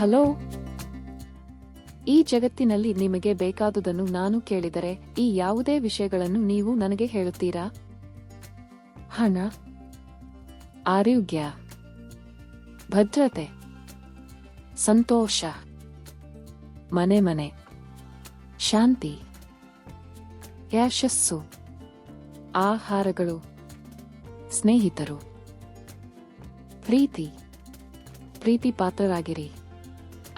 Hello? ಈ ಜಗತ್ತಿನಲ್ಲಿ ನಿಮಗೆ ಬೇಕಾದುದನ್ನು ನಾನು ಕೇಳಿದರೆ ಈ ಯಾವುದೇ ವಿಷಯಗಳನ್ನು ನೀವು ನನಗೆ ಹೇಳುತ್ತೀರಾ? ಹಣ, ಆರೋಗ್ಯ, ಭದ್ರತೆ, ಸಂತೋಷ, ಮನೆ ಮನೆ, ಶಾಂತಿ, ಯಶಸ್ಸು, ಆಹಾರಗಳು, ಸ್ನೇಹಿತರು, ಪ್ರೀತಿ ಪ್ರೀತಿ ಪಾತ್ರರಾಗಿರಿ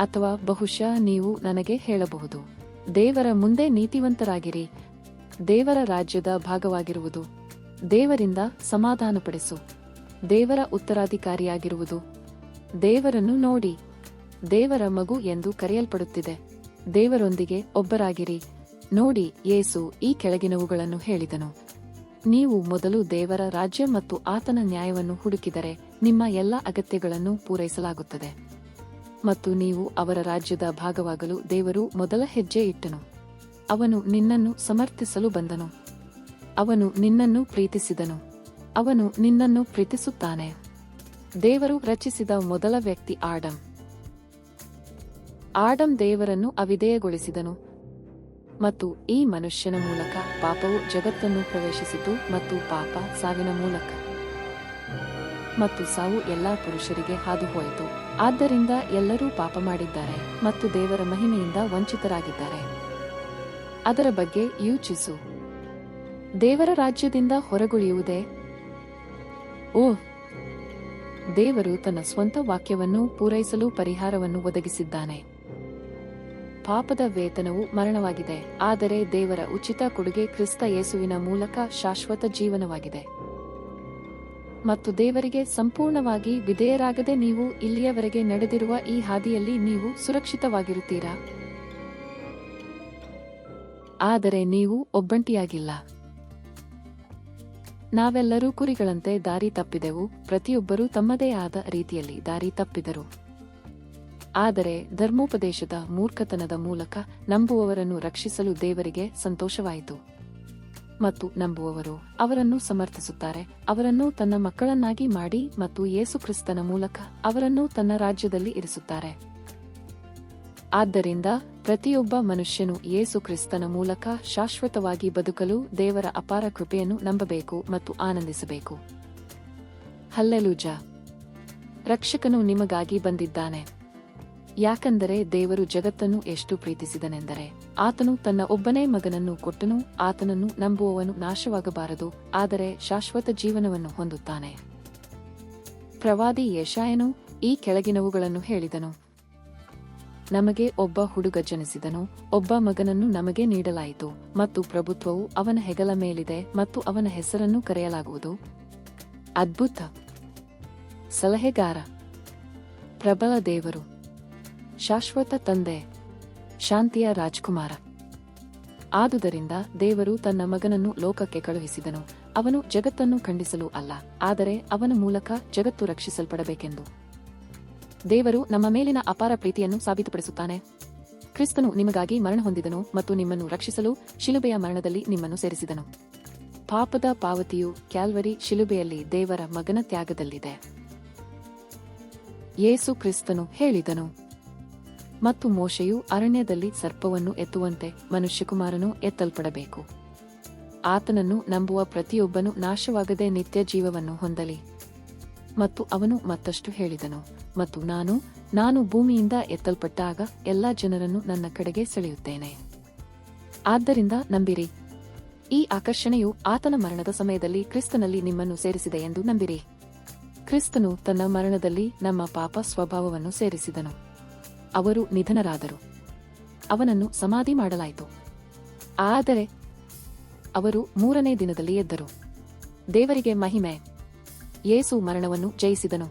ಅಥವಾ ಬಹುಶಃ ನೀವು ನನಗೆ ಹೇಳಬಹುದು. ದೇವರ ಮುಂದೆ ನೀತಿವಂತರಾಗಿರಿ. ದೇವರ ರಾಜ್ಯದ ಭಾಗವಾಗಿರುವುದು. ದೇವರಿಂದ ಸಮಾಧಾನಪಡಿಸು. ದೇವರ ಉತ್ತರಾಧಿಕಾರಿಯಾಗಿರುವುದು. ದೇವರನ್ನು ನೋಡಿ. ದೇವರ ಮಗು ಎಂದು ಕರೆಯಲ್ಪಡುತ್ತಿದೆ. ದೇವರೊಂದಿಗೆ ಒಬ್ಬರಾಗಿರಿ. ನೋಡಿ, ಯೇಸು ಈ ಕೆಳಗಿನವುಗಳನ್ನು ಹೇಳಿದನು. ನೀವು ಮೊದಲು ದೇವರ ರಾಜ್ಯ ಮತ್ತು ಆತನ ನ್ಯಾಯವನ್ನು ಹುಡುಕಿದರೆ ನಿಮ್ಮ ಎಲ್ಲ ಅಗತ್ಯಗಳನ್ನು ಪೂರೈಸಲಾಗುತ್ತದೆ. ಮತ್ತು ನೀವು ಅವರ ರಾಜ್ಯದ ಭಾಗವಾಗಲು ದೇವರು ಮೊದಲ ಹೆಜ್ಜೆ ಇಟ್ಟನು. ಅವನು ನಿನ್ನನ್ನು ಸಮರ್ಥಿಸಲು ಬಂದನು. ಅವನು ನಿನ್ನನ್ನು ಪ್ರೀತಿಸಿದನು. ಅವನು ನಿನ್ನನ್ನು ಪ್ರೀತಿಸುತ್ತಾನೆ. ದೇವರು ರಚಿಸಿದ ಮೊದಲ ವ್ಯಕ್ತಿ ಆಡಂ. ಆಡಂ ದೇವರನ್ನು ಅವಿಧೇಯಗೊಳಿಸಿದನು. ಮತ್ತು ಈ ಮನುಷ್ಯನ ಮೂಲಕ ಪಾಪವು ಜಗತ್ತನ್ನು ಪ್ರವೇಶಿಸಿತು ಮತ್ತು ಪಾಪ ಸಾವಿನ ಮೂಲಕ. ಮತ್ತು ಸಾವು ಎಲ್ಲಾ ಪುರುಷರಿಗೆ ಹಾದುಹೋಯಿತು. ಆದ್ದರಿಂದ ಎಲ್ಲರೂ ಪಾಪ ಮಾಡಿದ್ದಾರೆ ಮತ್ತು ದೇವರ ಮಹಿಮೆಯಿಂದ ವಂಚಿತರಾಗಿದ್ದಾರೆ. ಅದರ ಬಗ್ಗೆ ಯೋಚಿಸು. ದೇವರ ರಾಜ್ಯದಿಂದ ಹೊರಗುಳಿಯುವುದೇ? ಓ! ದೇವರು ತನ್ನ ಸ್ವಂತ ವಾಕ್ಯವನ್ನು ಪೂರೈಸಲು ಪರಿಹಾರವನ್ನು ಒದಗಿಸಿದ್ದಾನೆ. ಪಾಪದ ವೇತನವು ಮರಣವಾಗಿದೆ, ಆದರೆ ದೇವರ ಉಚಿತ ಕೊಡುಗೆ ಕ್ರಿಸ್ತ ಯೇಸುವಿನ ಮೂಲಕ ಶಾಶ್ವತ ಜೀವನವಾಗಿದೆ. ಮತ್ತು ದೇವರಿಗೆ ಸಂಪೂರ್ಣವಾಗಿ ವಿಧೇಯರಾಗದೆ ನೀವು ಇಲ್ಲಿಯವರೆಗೆ ನಡೆದಿರುವ ಈ ಹಾದಿಯಲ್ಲಿ ನೀವು ಸುರಕ್ಷಿತವಾಗಿರುತ್ತೀರಾ? ಆದರೆ ನೀವು ಒಬ್ಬಂಟಿಯಾಗಿಲ್ಲ. ನಾವೆಲ್ಲರೂ ಕುರಿಗಳಂತೆ ದಾರಿ ತಪ್ಪಿದೆವು, ಪ್ರತಿಯೊಬ್ಬರೂ ತಮ್ಮದೇ ಆದ ರೀತಿಯಲ್ಲಿ ದಾರಿ ತಪ್ಪಿದರು. ಆದರೆ ಧರ್ಮೋಪದೇಶದ ಮೂರ್ಖತನದ ಮೂಲಕ ನಂಬುವವರನ್ನು ರಕ್ಷಿಸಲು ದೇವರಿಗೆ ಸಂತೋಷವಾಯಿತು. ಮತ್ತು ನಂಬುವವರು ಅವರನ್ನು ಸಮರ್ಥಿಸುತ್ತಾರೆ. ಅವರನ್ನು ತನ್ನ ಮಕ್ಕಳನ್ನಾಗಿ ಮಾಡಿ ಮತ್ತು ಯೇಸು ಕ್ರಿಸ್ತನ ಮೂಲಕ ಅವರನ್ನು ತನ್ನ ರಾಜ್ಯದಲ್ಲಿ ಇರಿಸುತ್ತಾರೆ. ಆದ್ದರಿಂದ ಪ್ರತಿಯೊಬ್ಬ ಮನುಷ್ಯನು ಯೇಸು ಕ್ರಿಸ್ತನ ಮೂಲಕ ಶಾಶ್ವತವಾಗಿ ಬದುಕಲು ದೇವರ ಅಪಾರ ಕೃಪೆಯನ್ನು ನಂಬಬೇಕು ಮತ್ತು ಆನಂದಿಸಬೇಕು. ಹಲ್ಲೆಲೂಜ. ರಕ್ಷಕನು ನಿಮಗಾಗಿ ಬಂದಿದ್ದಾನೆ. ಯಾಕಂದರೆ ದೇವರು ಜಗತ್ತನ್ನು ಎಷ್ಟು ಪ್ರೀತಿಸಿದನೆಂದರೆ ಆತನು ತನ್ನ ಒಬ್ಬನೇ ಮಗನನ್ನು ಕೊಟ್ಟನು, ಆತನನ್ನು ನಂಬುವವನು ನಾಶವಾಗಬಾರದು, ಆದರೆ ಶಾಶ್ವತ ಜೀವನವನ್ನು ಹೊಂದುತ್ತಾನೆ. ಪ್ರವಾದಿ ಯಶಾಯನು ಈ ಕೆಳಗಿನವುಗಳನ್ನು ಹೇಳಿದನು. ನಮಗೆ ಒಬ್ಬ ಹುಡುಗ ಜನಿಸಿದನು, ಒಬ್ಬ ಮಗನನ್ನು ನಮಗೆ ನೀಡಲಾಯಿತು, ಮತ್ತು ಪ್ರಭುತ್ವವು ಅವನ ಹೆಗಲ ಮೇಲಿದೆ ಮತ್ತು ಅವನ ಹೆಸರನ್ನು ಕರೆಯಲಾಗುವುದು. ಅದ್ಭುತ! ಸಲಹೆಗಾರ! ಪ್ರಬಲ ದೇವರು! ಶಾಶ್ವತ ತಂದೆ! ಶಾಂತಿಯ ರಾಜ್ಕುಮಾರ. ಆದುದರಿಂದ ದೇವರು ತನ್ನ ಮಗನನ್ನು ಲೋಕಕ್ಕೆ ಕಳುಹಿಸಿದನು. ಅವನು ಜಗತ್ತನ್ನು ಖಂಡಿಸಲು ಅಲ್ಲ, ಆದರೆ ಅವನ ಮೂಲಕ ಜಗತ್ತು ರಕ್ಷಿಸಲ್ಪಡಬೇಕೆಂದು. ದೇವರು ನಮ್ಮ ಮೇಲಿನ ಅಪಾರ ಪ್ರೀತಿಯನ್ನು ಸಾಬೀತುಪಡಿಸುತ್ತಾನೆ. ಕ್ರಿಸ್ತನು ನಿಮಗಾಗಿ ಮರಣ ಹೊಂದಿದನು ಮತ್ತು ನಿಮ್ಮನ್ನು ರಕ್ಷಿಸಲು ಶಿಲುಬೆಯ ಮರಣದಲ್ಲಿ ನಿಮ್ಮನ್ನು ಸೇರಿಸಿದನು. ಪಾಪದ ಪಾವತಿಯು ಕ್ಯಾಲ್ವರಿ ಶಿಲುಬೆಯಲ್ಲಿ ದೇವರ ಮಗನ ತ್ಯಾಗದಲ್ಲಿದೆ. ಯೇಸು ಕ್ರಿಸ್ತನು ಹೇಳಿದನು. ಮತ್ತು ಮೋಶೆಯು ಅರಣ್ಯದಲ್ಲಿ ಸರ್ಪವನ್ನು ಎತ್ತುವಂತೆ ಮನುಷ್ಯಕುಮಾರನು ಎತ್ತಲ್ಪಡಬೇಕು. ಆತನನ್ನು ನಂಬುವ ಪ್ರತಿಯೊಬ್ಬನು ನಾಶವಾಗದೆ ನಿತ್ಯ ಜೀವವನ್ನು ಹೊಂದಲಿ. ಮತ್ತು ಅವನು ಮತ್ತಷ್ಟು ಹೇಳಿದನು, ಮತ್ತು ನಾನು ನಾನು ಭೂಮಿಯಿಂದ ಎತ್ತಲ್ಪಟ್ಟಾಗ ಎಲ್ಲ ಜನರನ್ನು ನನ್ನ ಕಡೆಗೆ ಸೆಳೆಯುತ್ತೇನೆ. ಆದ್ದರಿಂದ ನಂಬಿರಿ. ಈ ಆಕರ್ಷಣೆಯು ಆತನ ಮರಣದ ಸಮಯದಲ್ಲಿ ಕ್ರಿಸ್ತನಲ್ಲಿ ನಿಮ್ಮನ್ನು ಸೇರಿಸಿದೆ ಎಂದು ನಂಬಿರಿ. ಕ್ರಿಸ್ತನು ತನ್ನ ಮರಣದಲ್ಲಿ ನಮ್ಮ ಪಾಪ ಸ್ವಭಾವವನ್ನು ಸೇರಿಸಿದನು. ಅವರು ನಿಧನರಾದರು. ಅವನನ್ನು ಸಮಾಧಿ ಮಾಡಲಾಯಿತು. ಆದರೆ ಅವರು ಮೂರನೇ ದಿನದಲ್ಲಿ ಎದ್ದರು. ದೇವರಿಗೆ ಮಹಿಮೆ. ಯೇಸು ಮರಣವನ್ನು ಜಯಿಸಿದನು.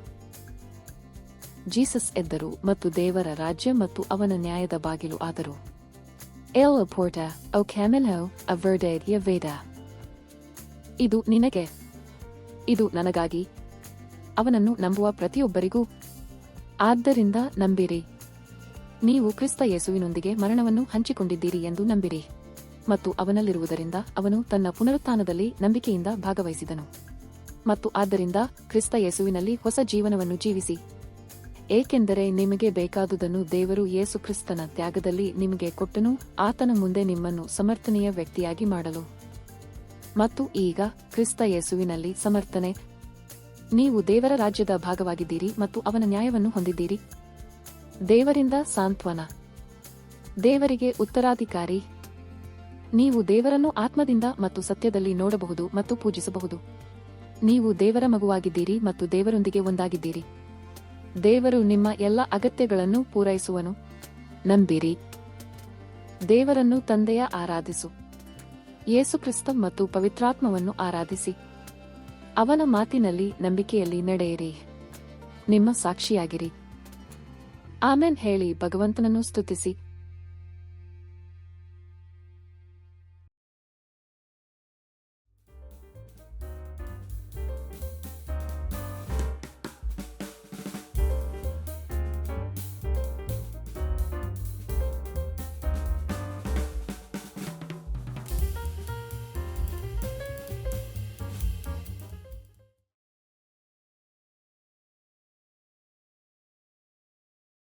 ಜೀಸಸ್ ಎದ್ದರು ಮತ್ತು ದೇವರ ರಾಜ್ಯ ಮತ್ತು ಅವನ ನ್ಯಾಯದ ಬಾಗಿಲು ಆದರು. ಎಲ್ ಪೋರ್ಟ ಔ ಕ್ಯಾಮೆಲ್ಹೋ ಯ ವೇದ ಇದು ನಿನಗೆ. ಇದು ನನಗಾಗಿ. ಅವನನ್ನು ನಂಬುವ ಪ್ರತಿಯೊಬ್ಬರಿಗೂ. ಆದ್ದರಿಂದ ನಂಬಿರಿ. ನೀವು ಕ್ರಿಸ್ತ ಯೇಸುವಿನೊಂದಿಗೆ ಮರಣವನ್ನು ಹಂಚಿಕೊಂಡಿದ್ದೀರಿ ಎಂದು ನಂಬಿರಿ. ಮತ್ತು ಅವನಲ್ಲಿರುವುದರಿಂದ ಅವನು ತನ್ನ ಪುನರುತ್ಥಾನದಲ್ಲಿ ನಂಬಿಕೆಯಿಂದ ಭಾಗವಹಿಸಿದನು. ಮತ್ತು ಆದ್ದರಿಂದ ಕ್ರಿಸ್ತ ಯೇಸುವಿನಲ್ಲಿ ಹೊಸ ಜೀವನವನ್ನು ಜೀವಿಸಿ. ಏಕೆಂದರೆ ನಿಮಗೆ ಬೇಕಾದುದನ್ನು ದೇವರು ಯೇಸು ಕ್ರಿಸ್ತನ ತ್ಯಾಗದಲ್ಲಿ ನಿಮಗೆ ಕೊಟ್ಟನು, ಆತನ ಮುಂದೆ ನಿಮ್ಮನ್ನು ಸಮರ್ಥನೀಯ ವ್ಯಕ್ತಿಯಾಗಿ ಮಾಡಲು. ಮತ್ತು ಈಗ ಕ್ರಿಸ್ತ ಯೇಸುವಿನಲ್ಲಿ ಸಮರ್ಥನೆ. ನೀವು ದೇವರ ರಾಜ್ಯದ ಭಾಗವಾಗಿದ್ದೀರಿ ಮತ್ತು ಅವನ ನ್ಯಾಯವನ್ನು ಹೊಂದಿದ್ದೀರಿ. ದೇವರಿಂದ ಸಾಂತ್ವನ. ದೇವರಿಗೆ ಉತ್ತರಾಧಿಕಾರಿ. ನೀವು ದೇವರನ್ನು ಆತ್ಮದಿಂದ ಮತ್ತು ಸತ್ಯದಲ್ಲಿ ನೋಡಬಹುದು ಮತ್ತು ಪೂಜಿಸಬಹುದು. ನೀವು ದೇವರ ಮಗುವಾಗಿದ್ದೀರಿ ಮತ್ತು ದೇವರೊಂದಿಗೆ ಒಂದಾಗಿದ್ದೀರಿ. ದೇವರು ನಿಮ್ಮ ಎಲ್ಲ ಅಗತ್ಯಗಳನ್ನು ಪೂರೈಸುವನು. ನಂಬಿರಿ. ದೇವರನ್ನು ತಂದೆಯ ಆರಾಧಿಸು. ಯೇಸುಕ್ರಿಸ್ತ ಮತ್ತು ಪವಿತ್ರಾತ್ಮವನ್ನು ಆರಾಧಿಸಿ. ಅವನ ಮಾತಿನಲ್ಲಿ ನಂಬಿಕೆಯಲ್ಲಿ ನಡೆಯಿರಿ. ನಿಮ್ಮ ಸಾಕ್ಷಿಯಾಗಿರಿ. ಆಮೇನ್. ಹೇಳಿ ಭಗವಂತನನ್ನು ಸ್ತುತಿಸಿ.